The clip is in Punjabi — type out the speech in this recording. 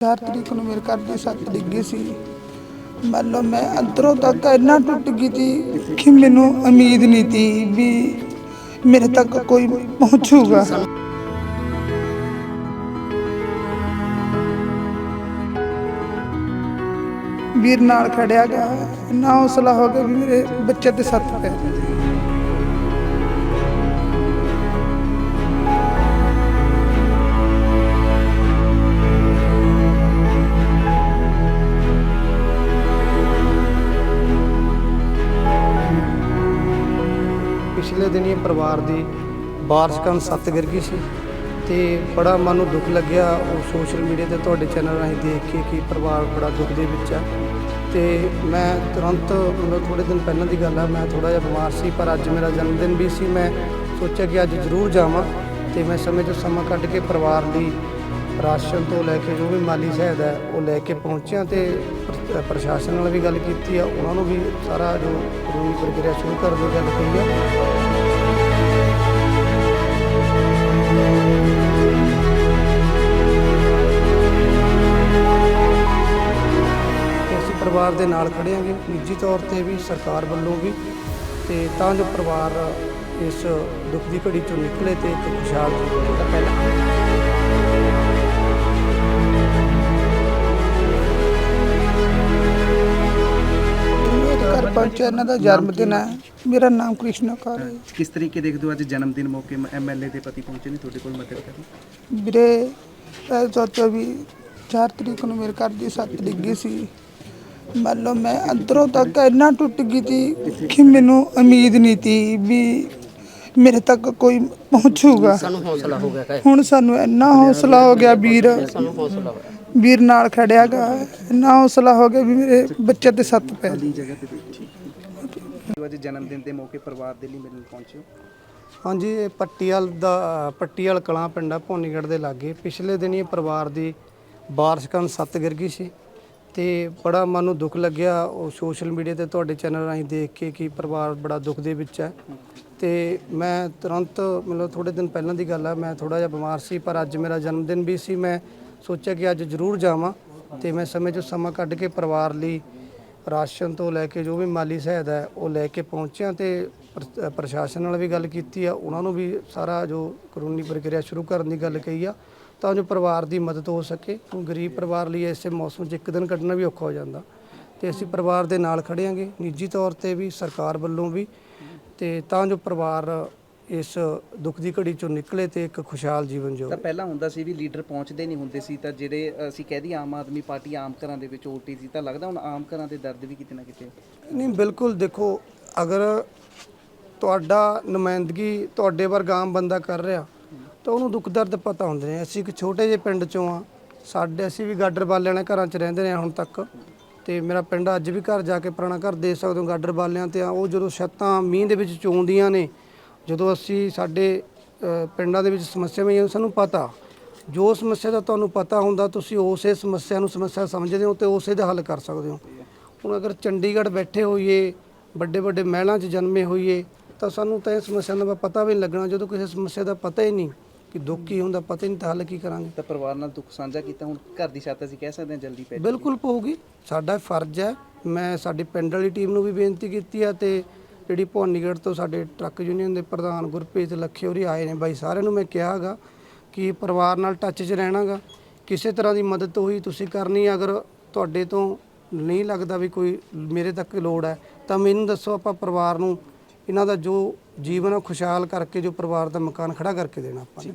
ਚਾਰ ਤਰੀਕ ਨੂੰ ਮੇਰੇ ਘਰ ਦੇ ਸੱਤ ਡਿੱਗੇ ਸੀ। ਮੰਨ ਲਓ ਮੈਂ ਅੰਦਰੋਂ ਤੱਕ ਇੰਨਾ ਟੁੱਟ ਗਈ ਸੀ ਕਿ ਮੈਨੂੰ ਉਮੀਦ ਨਹੀਂ ਸੀ ਵੀ ਮੇਰੇ ਤੱਕ ਕੋਈ ਪਹੁੰਚੂਗਾ। ਵੀਰ ਨਾਲ ਖੜਿਆ ਗਿਆ। ਇੰਨਾ ਹੌਸਲਾ ਹੋ ਗਿਆ ਵੀ ਮੇਰੇ ਬੱਚੇ ਤੇ ਸੱਤ ਪੈ ਪਿਛਲੇ ਦਿਨੀ ਪਰਿਵਾਰ ਦੀ ਬਾਰਿਸ਼ ਕਾਰਨ ਸੱਤ ਗਿਰ ਗਈ ਸੀ ਤੇ ਬੜਾ ਮਨ ਨੂੰ ਦੁੱਖ ਲੱਗਿਆ। ਉਹ ਸੋਸ਼ਲ ਮੀਡੀਆ ਤੇ ਤੁਹਾਡੇ ਚੈਨਲ ਰਾਹੀਂ ਦੇਖ ਕੇ ਕਿ ਪਰਿਵਾਰ ਬੜਾ ਦੁੱਖ ਦੇ ਵਿੱਚ ਆ। ਤੇ ਮੈਂ ਤੁਰੰਤ ਮਤਲਬ ਥੋੜੇ ਦਿਨ ਪਹਿਲਾਂ ਦੀ ਗੱਲ ਆ, ਮੈਂ ਥੋੜਾ ਜਿਹਾ ਬਿਮਾਰ ਸੀ, ਪਰ ਅੱਜ ਮੇਰਾ ਜਨਮ ਦਿਨ ਵੀ ਸੀ। ਮੈਂ ਸੋਚਿਆ ਕਿ ਅੱਜ ਜ਼ਰੂਰ ਜਾਵਾਂ ਤੇ ਮੈਂ ਸਮੇਂ ਤੋਂ ਸਮਾਂ ਕੱਢ ਕੇ ਪਰਿਵਾਰ ਦੀ ਰਾਸ਼ਨ ਤੋਂ ਲੈ ਕੇ ਜੋ ਵੀ ਮਾਲੀ ਸਹਾਇਤਾ ਹੈ, ਉਹ ਲੈ ਕੇ ਪਹੁੰਚਿਆ ਤੇ ਪ੍ਰਸ਼ਾਸਨ ਨਾਲ ਵੀ ਗੱਲ ਕੀਤੀ ਆ, ਉਹਨਾਂ ਨੂੰ ਵੀ ਸਾਰਾ ਜੋ ਕਾਨੂੰਨੀ ਪ੍ਰਕਿਰਿਆ ਸ਼ੁਰੂ ਕਰਨ ਦੀ ਗੱਲ ਕਹੀ ਆ ਅਸੀਂ ਪਰਿਵਾਰ ਦੇ ਨਾਲ ਖੜੇ ਹਾਂਗੇ ਨਿੱਜੀ ਤੌਰ ਤੇ ਵੀ ਸਰਕਾਰ ਵੱਲੋਂ ਵੀ ਤੇ ਤਾਂ ਜੋ ਪਰਿਵਾਰ ਇਸ ਦੁੱਖ ਦੀ ਘੜੀ ਚੋਂ ਨਿਕਲੇ ਤੇ ਇੱਕ ਖੁਸ਼ਹਾਲ ਜੀਵਨ ਦਾ ਪਹਿਲਾ ਪਹੁੰਚਿਆ ਇਹਨਾਂ ਦਾ ਜਨਮ ਦਿਨ ਹੈ? ਮੇਰਾ ਨਾਮ ਕ੍ਰਿਸ਼ਨ ਕੌਰ ਹੈ। ਕਿਸ ਤਰੀਕੇ ਦੇਖਦੇ ਹੋ ਅੱਜ ਜਨਮ ਦਿਨ ਮੌਕੇ ਐਮਐਲਏ ਦੇ ਪਤੀ ਪਹੁੰਚੇ ਨੇ ਤੁਹਾਡੇ ਕੋਲ ਮਦਦ ਕਰਨ? ਵੀਰੇ ਇਹ ਸੋਚੋ ਵੀ 4 ਤਰੀਕ ਨੂੰ ਮੇਰੇ ਘਰ ਦੀ ਸੱਤ ਡਿੱਗੀ ਸੀ। ਮੰਨ ਲਓ ਮੈਂ ਅੰਦਰੋਂ ਤੱਕ ਇੰਨਾ ਟੁੱਟ ਗਈ ਸੀ ਕਿ ਮੈਨੂੰ ਉਮੀਦ ਨਹੀਂ ਸੀ ਵੀ ਮੇਰੇ ਤੱਕ ਕੋਈ ਪਹੁੰਚੂਗਾ। ਸਾਨੂੰ ਹੌਸਲਾ ਹੋ ਗਿਆ ਕਹੇ ਹੁਣ ਸਾਨੂੰ ਇੰਨਾ ਹੌਸਲਾ ਹੋ ਗਿਆ ਵੀਰ। ਸਾਨੂੰ ਹੌਸਲਾ ਹੋਇਆ। ਵੀਰ ਨਾਲ ਖੜਿਆ ਗਾ। ਇੰਨਾ ਹੌਸਲਾ ਹੋ ਗਿਆ ਵੀ ਮੇਰੇ ਬੱਚੇ ਤੇ ਸੱਤ ਪੈ ਦੀ ਜਗ੍ਹਾ ਤੇ ਬੈਠੀ ਅੱਜ ਜਨਮ ਦਿਨ ਦੇ ਮੌਕੇ ਪਰਿਵਾਰ ਦੇ ਲਈ ਮਿਲਣ ਪਹੁੰਚੇ ਹੋ? ਹਾਂਜੀ ਇਹ ਪੱਟੀਵਾਲ ਦਾ ਪੱਟੀਵਾਲ ਕਲਾਂ ਪਿੰਡਾ ਭੋਨੀਗੜ੍ਹ ਦੇ ਲਾਗੇ। ਪਿਛਲੇ ਦਿਨੀ ਪਰਿਵਾਰ ਦੀ ਬਾਰਿਸ਼ ਕਾਰਨ ਸੱਤ ਗਿਰ ਗਈ ਸੀ। ਤੇ ਬੜਾ ਮਨ ਨੂੰ ਦੁੱਖ ਲੱਗਿਆ ਉਹ ਸੋਸ਼ਲ ਮੀਡੀਆ ਤੇ ਤੁਹਾਡੇ ਚੈਨਲ ਰਾਹੀਂ ਦੇਖ ਕੇ ਕਿ ਪਰਿਵਾਰ ਬੜਾ ਦੁੱਖ ਦੇ ਵਿੱਚ ਹੈ। ਤੇ ਮੈਂ ਤੁਰੰਤ ਮਤਲਬ ਥੋੜੇ ਦਿਨ ਪਹਿਲਾਂ ਦੀ ਗੱਲ ਆ, ਮੈਂ ਥੋੜਾ ਜਿਹਾ ਬਿਮਾਰ ਸੀ, ਪਰ ਅੱਜ ਮੇਰਾ ਜਨਮ ਦਿਨ ਵੀ ਸੀ। ਮੈਂ ਸੋਚਿਆ ਕਿ ਅੱਜ ਜ਼ਰੂਰ ਜਾਵਾਂ ਤੇ ਮੈਂ ਸਮੇਂ ਤੋਂ ਸਮਾਂ ਕੱਢ ਕੇ ਪਰਿਵਾਰ ਲਈ ਰਾਸ਼ਨ ਤੋਂ ਲੈ ਕੇ ਜੋ ਵੀ ਮਾਲੀ ਸਹਾਇਤਾ ਹੈ, ਉਹ ਲੈ ਕੇ ਪਹੁੰਚਿਆ ਤੇ ਪ੍ਰਸ਼ਾਸਨ ਨਾਲ ਵੀ ਗੱਲ ਕੀਤੀ ਆ। ਉਹਨਾਂ ਨੂੰ ਵੀ ਸਾਰਾ ਜੋ ਕਾਨੂੰਨੀ ਪ੍ਰਕਿਰਿਆ ਸ਼ੁਰੂ ਕਰਨ ਦੀ ਗੱਲ ਕਹੀ ਆ। ਤਾਂ ਜੋ ਪਰਿਵਾਰ ਦੀ ਮਦਦ ਹੋ ਸਕੇ। ਗਰੀਬ ਪਰਿਵਾਰ ਲਈ ਐਸੇ ਮੌਸਮ 'ਚ ਇੱਕ ਦਿਨ ਕੱਢਣਾ ਵੀ ਔਖਾ ਹੋ ਜਾਂਦਾ। ਤੇ ਅਸੀਂ ਪਰਿਵਾਰ ਦੇ ਨਾਲ ਖੜੇ ਹਾਂਗੇ। ਨਿੱਜੀ ਤੌਰ ਤੇ ਵੀ ਸਰਕਾਰ ਵੱਲੋਂ ਵੀ। ਤੇ ਤਾਂ ਜੋ ਪਰਿਵਾਰ ਇਸ ਦੁੱਖ ਦੀ ਘੜੀ ਚੋਂ ਨਿਕਲੇ ਤੇ ਇੱਕ ਖੁਸ਼ਹਾਲ ਜੀਵਨ ਜਿਉ। ਤਾਂ ਪਹਿਲਾਂ ਹੁੰਦਾ ਸੀ ਵੀ ਲੀਡਰ ਪਹੁੰਚਦੇ ਨਹੀਂ ਹੁੰਦੇ ਸੀ ਤਾਂ ਜਿਹੜੇ ਅਸੀਂ ਕਹਿ ਦਈਏ ਆਮ ਆਦਮੀ ਪਾਰਟੀ ਆਮ ਘਰਾਂ ਦੇ ਵਿੱਚ ਉਲਟੀ ਸੀ ਤਾਂ ਲੱਗਦਾ ਹੁਣ ਆਮ ਘਰਾਂ ਦੇ ਦਰਦ ਵੀ ਕਿਤੇ ਨਾ ਕਿਤੇ ਨਹੀਂ ਬਿਲਕੁਲ ਦੇਖੋ ਅਗਰ ਤੁਹਾਡਾ ਨੁਮਾਇੰਦਗੀ ਤੁਹਾਡੇ ਵਰਗਾ ਆਮ ਬੰਦਾ ਕਰ ਰਿਹਾ ਤਾਂ ਉਹਨੂੰ ਦੁੱਖ ਦਰਦ ਪਤਾ ਹੁੰਦੇ ਨੇ। ਅਸੀਂ ਇੱਕ ਛੋਟੇ ਜਿਹੇ ਪਿੰਡ ਚੋਂ ਆ। ਸਾਡੇ ਅਸੀਂ ਵੀ ਗਾਡਰ ਵਾਲਿਆਂ ਦੇ ਘਰਾਂ 'ਚ ਰਹਿੰਦੇ ਨੇ ਹੁਣ ਤੱਕ। ਤੇ ਮੇਰਾ ਪਿੰਡ ਅੱਜ ਵੀ ਘਰ ਜਾ ਕੇ ਪੁਰਾਣਾ ਘਰ ਦੇਖ ਸਕਦੇ ਹੋ, ਗਾਡਰ ਬਾਲਿਆਂ ਤੇ ਆ। ਉਹ ਜਦੋਂ ਛੱਤਾਂ ਮੀਂਹ ਦੇ ਵਿੱਚ ਚੋਂਦੀਆਂ ਨੇ, ਜਦੋਂ ਅਸੀਂ ਸਾਡੇ ਪਿੰਡਾਂ ਦੇ ਵਿੱਚ ਸਮੱਸਿਆਵਾਂ ਆਈਆਂ ਸਾਨੂੰ ਪਤਾ। ਜੋ ਸਮੱਸਿਆ ਦਾ ਤੁਹਾਨੂੰ ਪਤਾ ਹੁੰਦਾ, ਤੁਸੀਂ ਉਸੇ ਸਮੱਸਿਆ ਨੂੰ ਸਮੱਸਿਆ ਸਮਝਦੇ ਹੋ ਤੇ ਉਸੇ ਦਾ ਹੱਲ ਕਰ ਸਕਦੇ ਹੋ। ਹੁਣ ਅਗਰ ਚੰਡੀਗੜ੍ਹ ਬੈਠੇ ਹੋਈਏ, ਵੱਡੇ ਵੱਡੇ ਮਹਿਲਾਂ 'ਚ ਜਨਮੇ ਹੋਈਏ, ਤਾਂ ਸਾਨੂੰ ਤਾਂ ਇਹ ਸਮੱਸਿਆ ਦਾ ਪਤਾ ਵੀ ਨਹੀਂ ਲੱਗਣਾ। ਜਦੋਂ ਕਿਸੇ ਸਮੱਸਿਆ ਦਾ ਪਤਾ ਹੀ ਨਹੀਂ ਕਿ ਦੁੱਖ ਕੀ ਹੁੰਦਾ ਪਤਾ ਨਹੀਂ ਤਾਂ ਹੱਲ ਕੀ ਕਰਾਂਗੇ ਤਾਂ ਪਰਿਵਾਰ ਨਾਲ ਦੁੱਖ ਸਾਂਝਾ ਕੀਤਾ ਹੁਣ ਘਰ ਦੀ ਛੱਤ ਅਸੀਂ ਕਹਿ ਸਕਦੇ ਹਾਂ ਜਲਦੀ ਪੈ ਜਾਊਗੀ। ਬਿਲਕੁਲ ਪਊਗੀ ਸਾਡਾ ਫਰਜ਼ ਹੈ ਮੈਂ ਸਾਡੀ ਪਿੰਡ ਵਾਲੀ ਟੀਮ ਨੂੰ ਵੀ ਬੇਨਤੀ ਕੀਤੀ ਆ ਤੇ ਜਿਹੜੀ ਭਵਾਨੀਗੜ੍ਹ ਤੋਂ ਸਾਡੇ ਟਰੱਕ ਯੂਨੀਅਨ ਦੇ ਪ੍ਰਧਾਨ ਗੁਰਪ੍ਰੀਤ ਲੱਖੇ ਹੋਰੀ ਆਏ ਨੇ ਬਾਈ ਸਾਰਿਆਂ ਨੂੰ ਮੈਂ ਕਿਹਾਗਾ ਕਿ ਪਰਿਵਾਰ ਨਾਲ ਟੱਚ 'ਚ ਰਹਿਣਾਗਾ ਕਿਸੇ ਤਰ੍ਹਾਂ ਦੀ ਮਦਦ ਹੋਈ ਤੁਸੀਂ ਕਰਨੀ ਹੈ। ਅਗਰ ਤੁਹਾਡੇ ਤੋਂ ਨਹੀਂ ਲੱਗਦਾ ਵੀ ਕੋਈ ਮੇਰੇ ਤੱਕ ਲੋੜ ਹੈ ਤਾਂ ਮੈਨੂੰ ਦੱਸੋ ਆਪਾਂ ਪਰਿਵਾਰ ਨੂੰ ਇਹਨਾਂ ਦਾ ਜੋ ਜੀਵਨ ਉਹ ਖੁਸ਼ਹਾਲ ਕਰਕੇ ਜੋ ਪਰਿਵਾਰ ਦਾ ਮਕਾਨ ਖੜਾ ਕਰਕੇ ਦੇਣਾ ਆਪਾਂ ਨੇ।